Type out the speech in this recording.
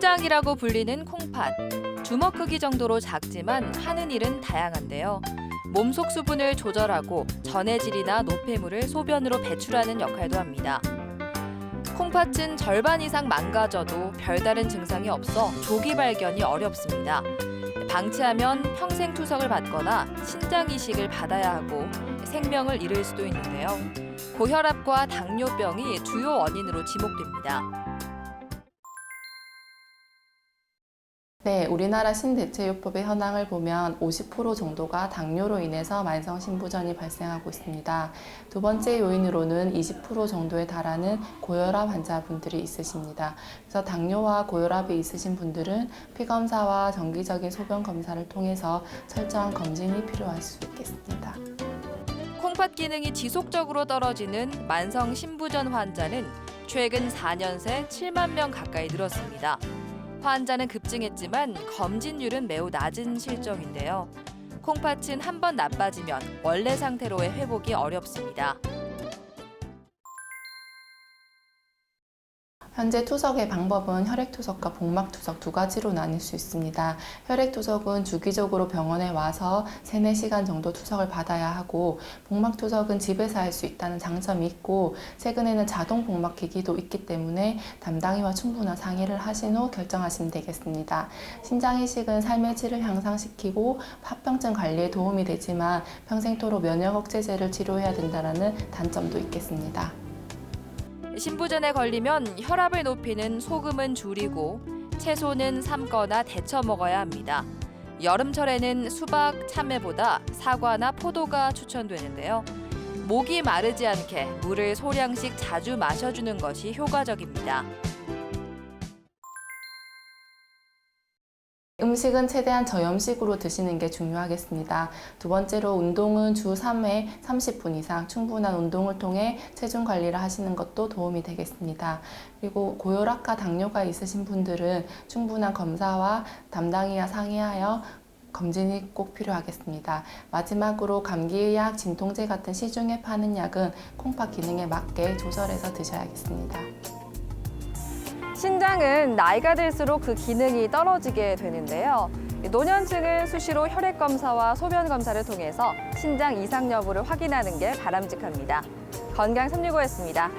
신장이라고 불리는 콩팥. 주먹 크기 정도로 작지만 하는 일은 다양한데요. 몸속 수분을 조절하고 전해질이나 노폐물을 소변으로 배출하는 역할도 합니다. 콩팥은 절반 이상 망가져도 별다른 증상이 없어 조기 발견이 어렵습니다. 방치하면 평생 투석을 받거나 신장 이식을 받아야 하고 생명을 잃을 수도 있는데요. 고혈압과 당뇨병이 주요 원인으로 지목됩니다. 네, 우리나라 신대체요법의 현황을 보면 50% 정도가 당뇨로 인해서 만성 신부전이 발생하고 있습니다. 두 번째 요인으로는 20% 정도에 달하는 고혈압 환자분들이 있으십니다. 그래서 당뇨와 고혈압이 있으신 분들은 피 검사와 정기적인 소변 검사를 통해서 철저한 검진이 필요할 수 있겠습니다. 콩팥 기능이 지속적으로 떨어지는 만성 신부전 환자는 최근 4년 새 7만 명 가까이 늘었습니다. 환자는 급증했지만 검진율은 매우 낮은 실정인데요. 콩팥은 한 번 나빠지면 원래 상태로의 회복이 어렵습니다. 현재 투석의 방법은 혈액투석과 복막투석 두 가지로 나뉠 수 있습니다. 혈액투석은 주기적으로 병원에 와서 3, 4시간 정도 투석을 받아야 하고 복막투석은 집에서 할 수 있다는 장점이 있고 최근에는 자동 복막 기기도 있기 때문에 담당이와 충분한 상의를 하신 후 결정하시면 되겠습니다. 신장 이식은 삶의 질을 향상시키고 합병증 관리에 도움이 되지만 평생토록 면역 억제제를 치료해야 된다는 단점도 있겠습니다. 신부전에 걸리면 혈압을 높이는 소금은 줄이고 채소는 삶거나 데쳐 먹어야 합니다. 여름철에는 수박, 참외보다 사과나 포도가 추천되는데요. 목이 마르지 않게 물을 소량씩 자주 마셔주는 것이 효과적입니다. 음식은 최대한 저염식으로 드시는 게 중요하겠습니다. 두 번째로 운동은 주 3회 30분 이상 충분한 운동을 통해 체중 관리를 하시는 것도 도움이 되겠습니다. 그리고 고혈압과 당뇨가 있으신 분들은 충분한 검사와 담당이와 상의하여 검진이 꼭 필요하겠습니다. 마지막으로 감기약, 진통제 같은 시중에 파는 약은 콩팥 기능에 맞게 조절해서 드셔야겠습니다. 신장은 나이가 들수록 그 기능이 떨어지게 되는데요. 노년층은 수시로 혈액 검사와 소변 검사를 통해서 신장 이상 여부를 확인하는 게 바람직합니다. 건강 365였습니다.